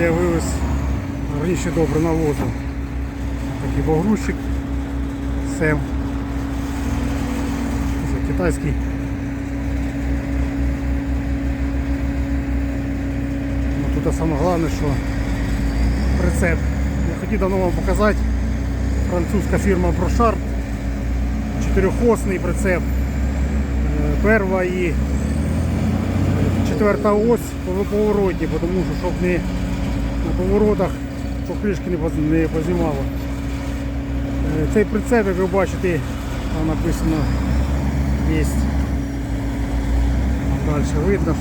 я вивез раніше добре навозу. Такий багрущик. Сем. Це китайський. Ну, тут саме головне, що прицеп. Я хотів давно вам показати. Французька фірма Прошарт. Чотирьохосний прицеп. Е, Перва і четверта ось по повороті, тому що щоб не на поворотах покришки не поз- познімало. Е, Цей прицеп, як ви бачите, там написано є. Далі видно.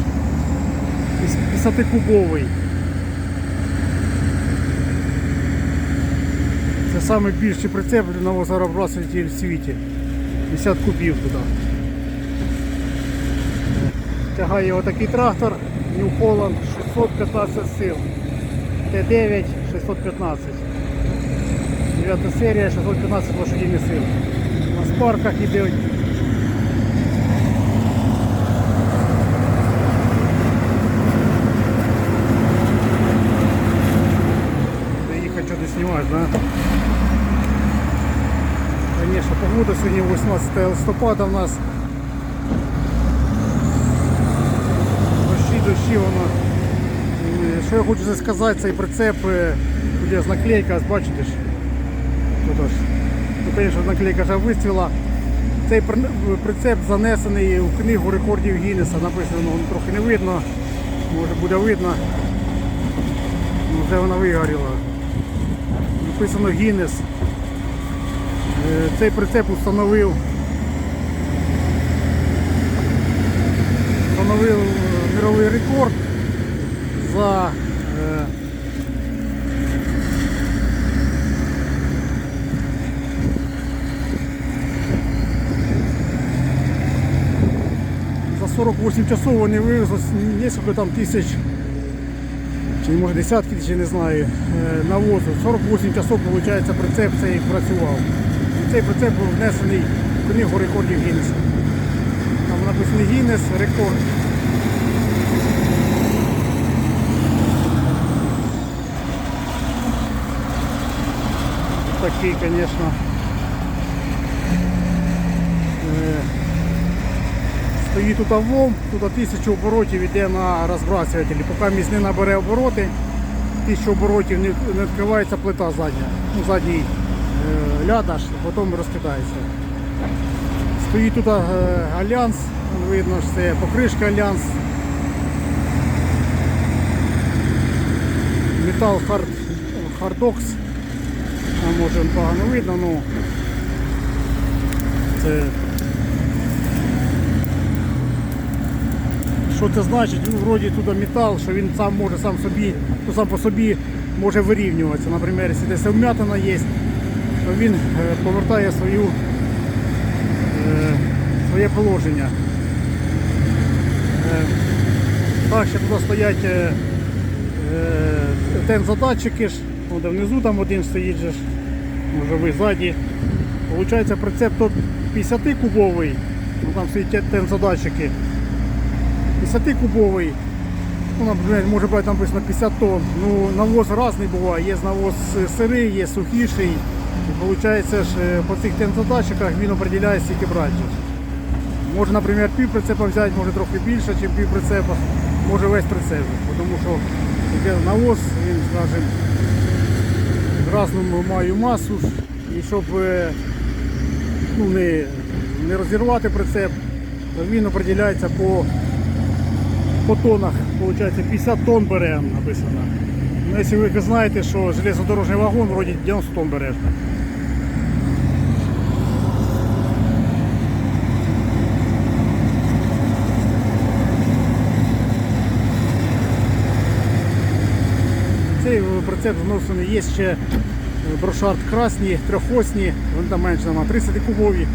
50-кубовий. Це найбільший прицеп для навозоробрасителів в світі. 50 кубів туди. Тягає отакий трактор New Holland 615 сил. Т9 615. 9 серія 615 лошадиних сил. На спарках іде. Їхати що ти знімаєш, да? Конечно, погода сьогодні 18 листопада у нас. Дощі, дощі воно. Що я хочу сказати, цей прицеп, е, тут є наклейка, бачите ж. Тут звісно, наклейка вже вистріла. Цей прицеп занесений у книгу рекордів Гіннеса. Написано, ну, трохи не видно, може буде видно. Ну, Вже вона вигоріла. Написано Гіннес. Е, Цей прицеп установив встановив е, мировий рекорд за е, за 48 часов вони вивезли несколько там тисяч чи може десятки тисяч, не знаю, е, навозу. 48 часов, виходить, прицеп цей працював. І цей прицеп був внесений в книгу рекордів Гіннеса. Там написано Гіннес рекорд. Такий, звісно. е, Стоїть тут вом, тут тисячу оборотів йде на розбрасувателі. Поки місь не набере обороти, тисячу оборотів не, відкривається плита задня. Ну, задній е, ляд а потім розкидається. Стоїть тут е, альянс, видно, що це покришка альянс. Метал хардокс. Там може погано видно, ну це Що це значить? Ну, вроді тут метал, що він сам може сам собі, ну, сам по собі може вирівнюватися. Наприклад, якщо десь вмятина є, то він е, повертає свою, е, своє положення. Е, так, ще тут стоять тензодатчики ж, внизу там один стоїть ж, може ви ззаді. Получається прицеп то 50 кубовий, ну, там стоять тензодатчики. 10-кубовий, ну, наприклад, може бути там написано 50 тонн. Ну, навоз різний буває, є навоз сирий, є сухіший. І виходить, ж, е, по цих тензодатчиках він определяє скільки брати. Може, наприклад, пів прицепа взяти, може трохи більше, ніж пів прицепа, може весь прицеп. Тому що навоз, він, скажімо, різну маю масу. І щоб е, ну, не, не розірвати прицеп, він определяється по по тонах, получается 50 тонн бере написано. Ну, якщо ви знаєте, що железнодорожний вагон вроді 90 тонн бере. Цей е, прицеп зносений є ще е, брошарт красні, трьохосні, вони там менше нема, 30 кубові.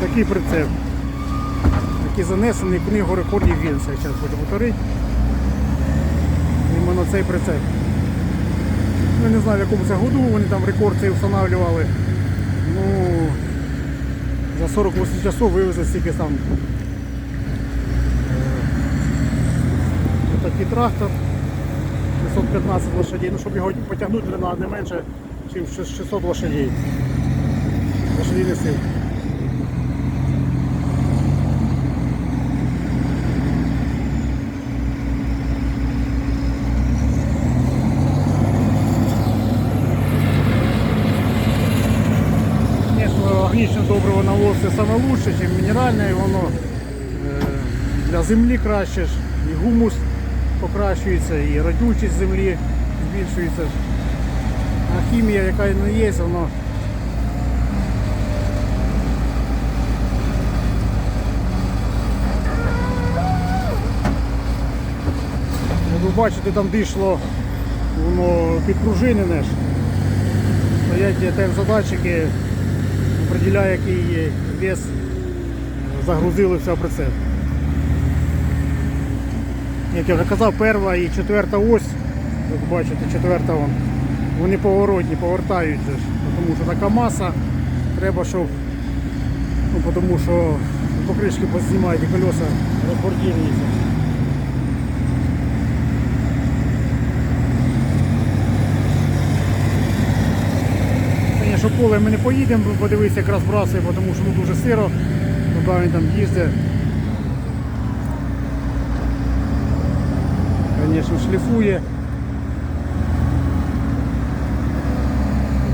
Такий прицеп. Який занесений книгу рекордів Гіннеса. Зараз хочу повторити. Іменно цей прицеп. Я не знаю в якому це году вони там рекорд цей встановлювали. Ну, за 48 часов вивезли стільки там. Ось такий трактор. 615 лошадей. Ну, щоб його потягнути, треба не менше, ніж 600 лошадей. Лошадиних сил. Звісно, органічне добриво навоз це саме лучше, ніж мінеральне, воно е, для землі краще, і гумус покращується, і родючість землі збільшується. А хімія, яка не є, воно Як ви бачите, там дійшло, воно підпружинене ж. Стоять ТМ-задатчики, определяє, який вес загрузили в цей прицеп. Як я вже казав, перша і четверта ось, як бачите, четверта вон, вони поворотні, повертають же ж, тому що така маса, треба, щоб, ну, тому що покришки познімають і колеса розбордіруються. Звісно, поле ми не поїдемо, подивись, як розбрасує, тому що ну, дуже сиро, туди він там їздить. Звісно, шліфує.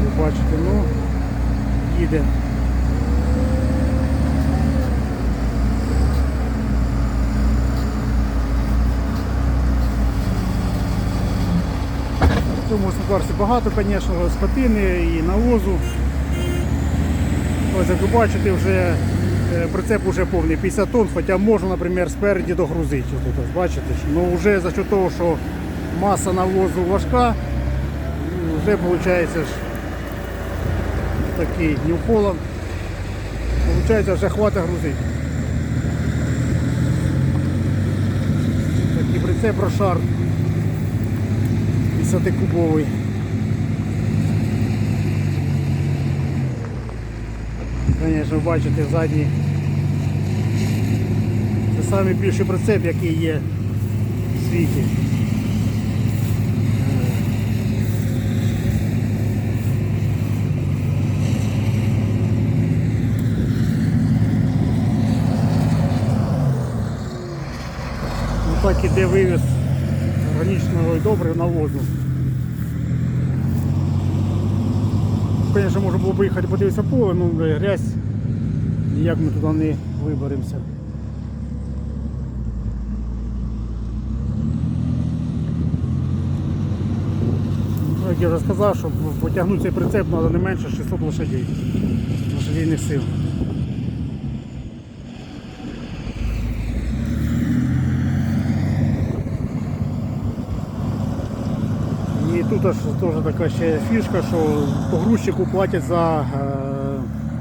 Ви бачите, ну, їде. В цьому господарстві багато, звісно, скотини і навозу. Ось як ви бачите, вже е, прицеп вже повний 50 тонн, хоча можна, наприклад, спереді догрузити. Тут, ось бачите, ну вже за счет того, що маса навозу важка, ну, вже виходить ж такий Нью-Холланд. Виходить, вже хватить грузити. Такий прицеп Рошар 50-кубовий. Звісно, бачите, задній. Це найбільший прицеп, який є в світі. Так іде вивіз органічного добрив навозу. Звісно, можна було поїхати подивитися поле, ну грязь. Ніяк ми туди не виберемося. Ну, Як я вже сказав, щоб потягнути цей прицеп треба не менше 600 лошадей. Лошадійних сил. І тут теж така ще фішка, що погрузчику платять за е,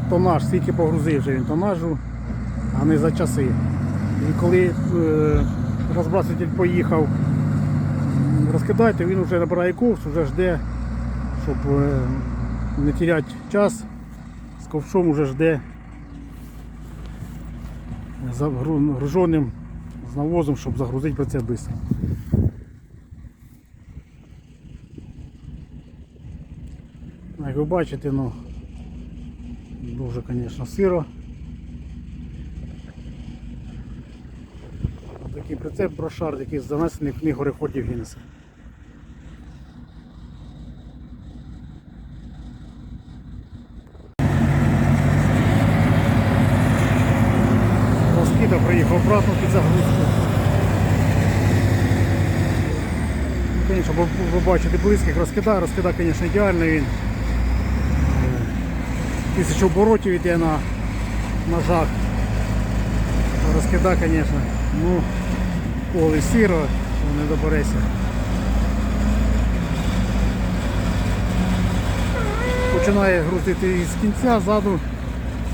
тонаж, скільки погрузив вже він тонажу, а не за часи. І коли е, розбраситель поїхав розкидати, він вже набирає ковш, вже жде, щоб е, не теряти час, з ковшом вже жде загруженим з навозом, щоб загрузити прицеп швидко. Ви бачите, ну дуже, звісно, сиро. Такий прицеп прошар, який занесений в книгу рекордів Гіннеса. Розкида приїхав обратно під загрузку. Звісно, ви бачите близьких розкида, розкида, звісно, ідеальний він. Тисячу оборотів йде на ножах. Розкида, звісно. Ну, поле сіро, не добереся. Починає грузити із кінця ззаду,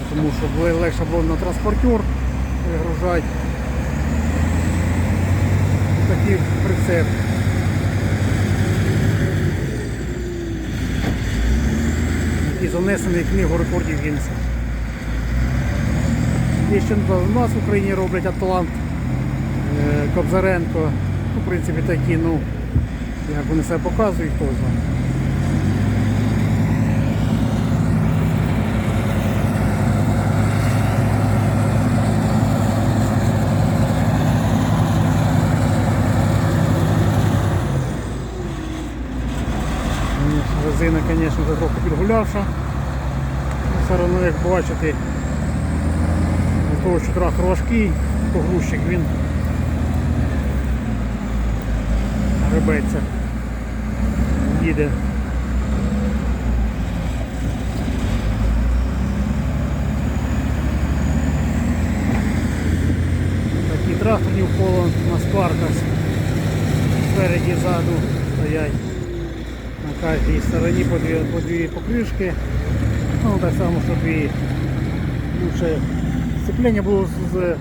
тому що було легше було на транспортер вигружати. Такий прицеп. Занесений в книгу рекордів Гіннеса. Є ще у нас в Україні роблять Атлант, е, Кобзаренко. Ну, в принципі, такі, ну, як вони себе показують, хто знає. Резина, звісно, вже трохи підгулявша. Ну, Все одно, як бачите, з того, що трактор важкий, погрузчик він гребеться, їде. Такі тракторні в поло на спарках спереді ззаду стоять кожній стороні по дві, по дві покришки. Ну так само, щоб і лучше сцеплення було з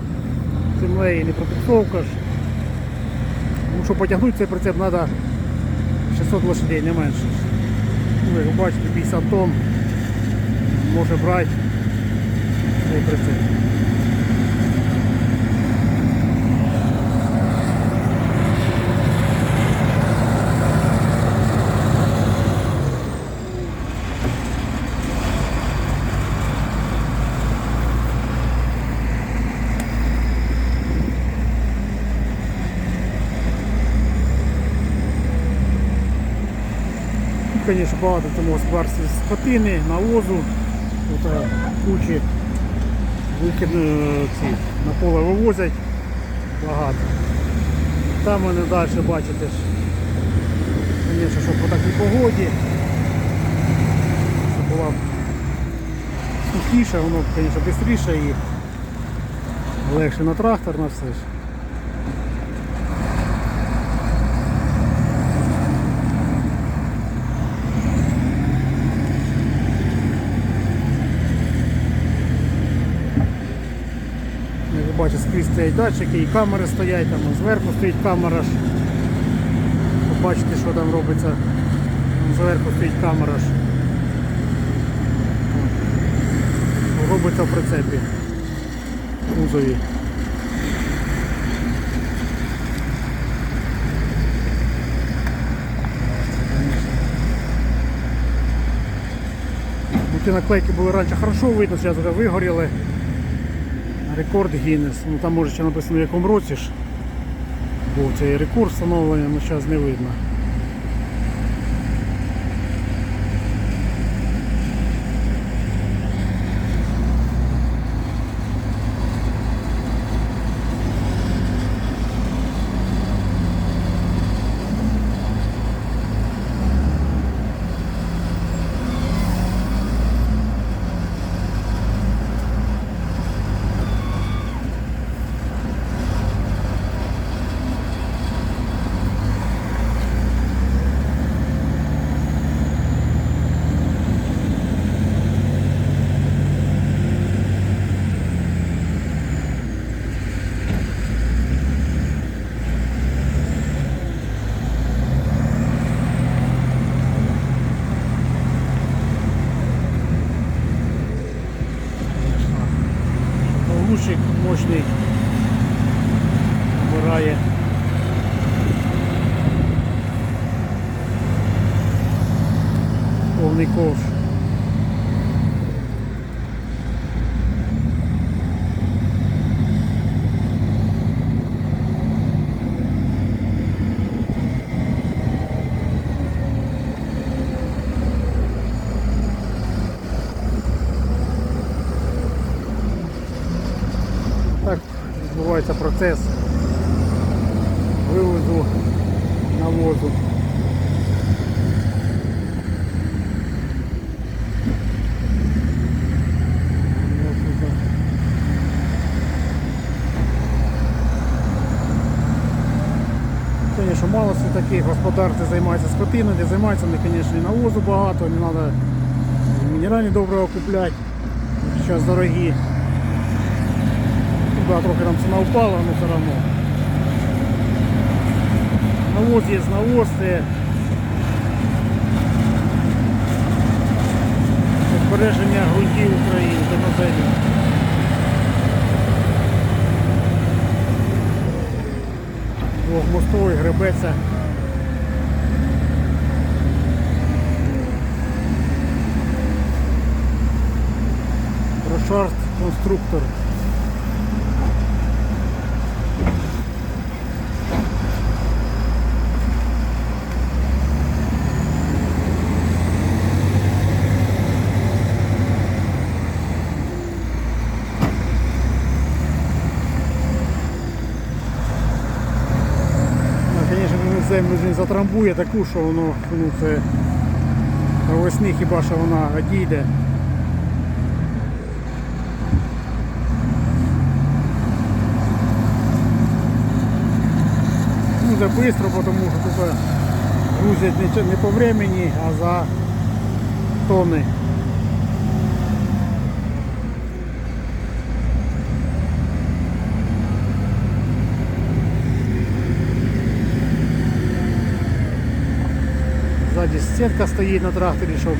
землею і не пропіксовка ж. Тому що потягнути цей прицеп треба 600 лошадей, не менше. Ну, ви бачите, 50 тонн може брати цей прицеп. Звісно, багато в цьому господарстві скотини, навозу, тут е, кучі е, ці, на поле вивозять багато. Там вони далі бачите звісно, що по такій погоді. Це була сухіше, воно, звісно, швидше і легше на трактор на все ж. Бачите, скрізь стоять датчики і камери стоять, там зверху стоїть камера. Ви що там робиться. Зверху стоїть камера. Робиться в прицепі. Кузові. Ті наклейки були раніше хорошо видно, зараз вже вигоріли. Рекорд Гіннес. Ну там може ще написано в якому році ж був цей рекорд встановлений, але зараз не видно. Лучик мощний вбирає. Повний ковш. Так відбувається процес вивозу навозу. Звісно, мало все таких господарств займаються скотиною, де займаються, вони, звісно, і навозу багато, не треба мінеральні добрива купляти, зараз дорогі. Да, трохи там ціна впала, але все одно. Навоз є навоз, це збереження ґрунтів України та на землю. Двохмостовий гребеться. Прошарт конструктор. Ну, Звісно, він землю ж не затрамбує таку, що воно ну, це весни хіба що вона одійде. Ну, це швидко, тому що тут грузять не, по времени, а за тонни. Ззаді сітка стоїть на тракторі, щоб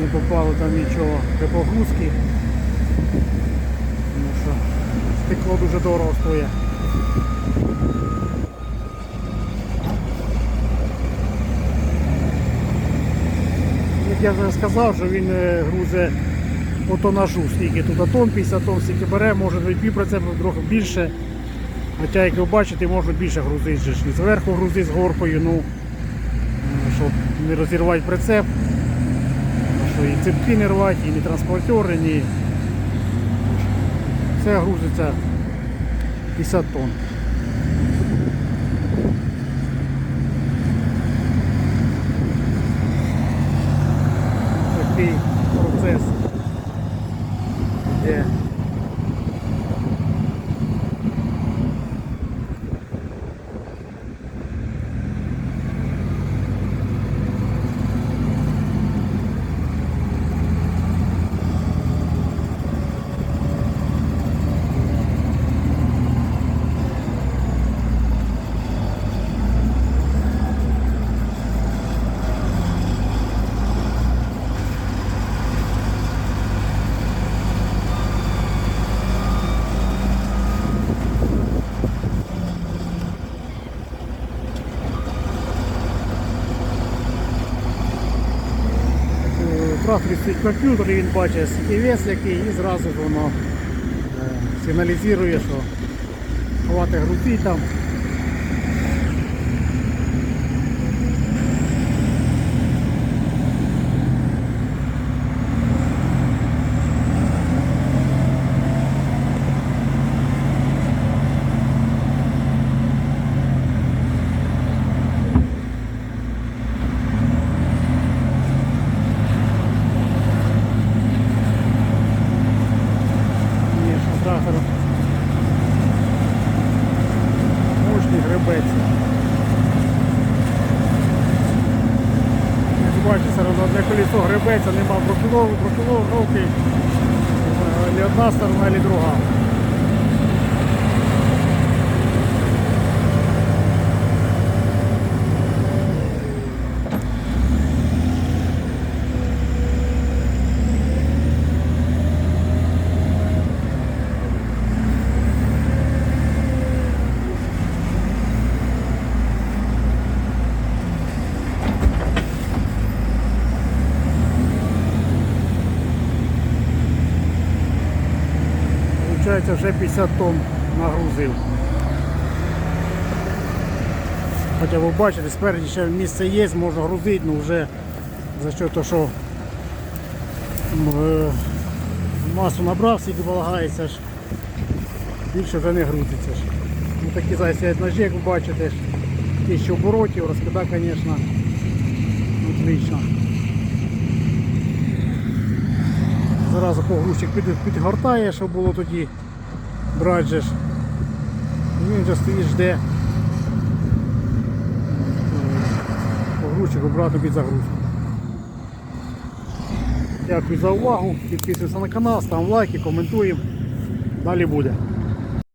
не попало там нічого при погрузці. Тому що стекло дуже дорого стоїть. Як я вже сказав, що він е, грузе по тонажу, скільки тут тонн, 50 тонн, скільки бере, може навіть пів трохи більше. Хоча, як ви бачите, можна більше грузити. зверху грузити з горкою, ну, не розірвати прицеп, що і цепки не рвати, і не транспортери, ні. Все грузиться 50 тонн. Такий процес. Де Стоїть комп'ютер, і він бачить скільки вес який, і зразу воно е, сигналізує, що ховати грузі там. Вже 50 тонн нагрузив. Хоча ви бачите, спереді ще місце є, можна грузити, але вже за що то, що е, масу набрав, скільки полагається більше вже не грузиться. Ну, такі засядь ножі, як ви бачите, ж, тисячу оборотів, розкида, звісно, отлично. Зразу погрузчик підгортає, щоб було тоді брати же ж. Він вже стоїть, жде. Погрузчик обратно під загрузку. Дякую за увагу. Підписуйтесь на канал, ставимо лайки, коментуємо. Далі буде.